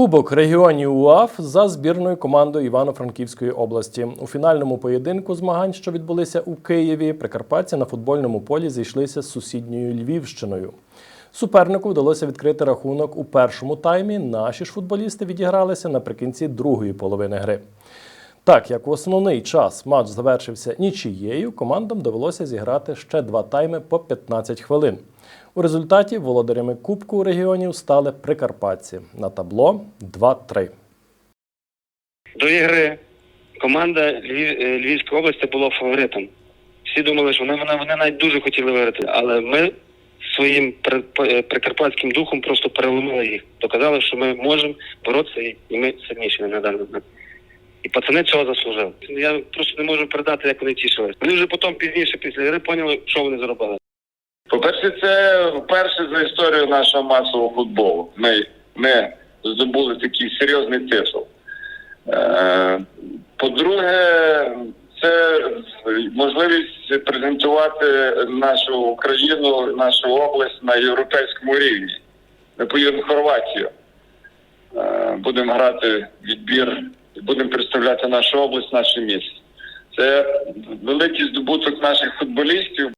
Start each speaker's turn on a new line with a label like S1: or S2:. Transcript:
S1: Кубок регіонів УАФ за збірною командою Івано-Франківської області. У фінальному поєдинку змагань, що відбулися у Києві, прикарпатці на футбольному полі зійшлися з сусідньою Львівщиною. Супернику вдалося відкрити рахунок у першому таймі. Наші ж футболісти відігралися наприкінці другої половини гри. Так як в основний час матч завершився нічією, командам довелося зіграти ще два тайми по 15 хвилин. У результаті володарями Кубку регіонів стали прикарпатці на табло 2-3.
S2: До ігри команда е, Львівської області була фаворитом. Всі думали, що вони, вони, вони навіть дуже хотіли виграти, але ми своїм е, прикарпатським духом просто переломили їх. Доказали, що ми можемо боротися і ми сильніші на даний момент. Пацани цього заслужили. Я просто не можу передати, як вони тішились. Вони вже потім пізніше після гри поняли, що вони зробили.
S3: По-перше, це вперше за історію нашого масового футболу. Ми, ми здобули такий серйозний титул. Е, По-друге, це можливість презентувати нашу Україну, нашу область на європейському рівні. Ми поїдемо в Хорватію. Е, Будемо грати відбір, будемо представляти нашу область, наше місто. Це великий здобуток наших футболістів.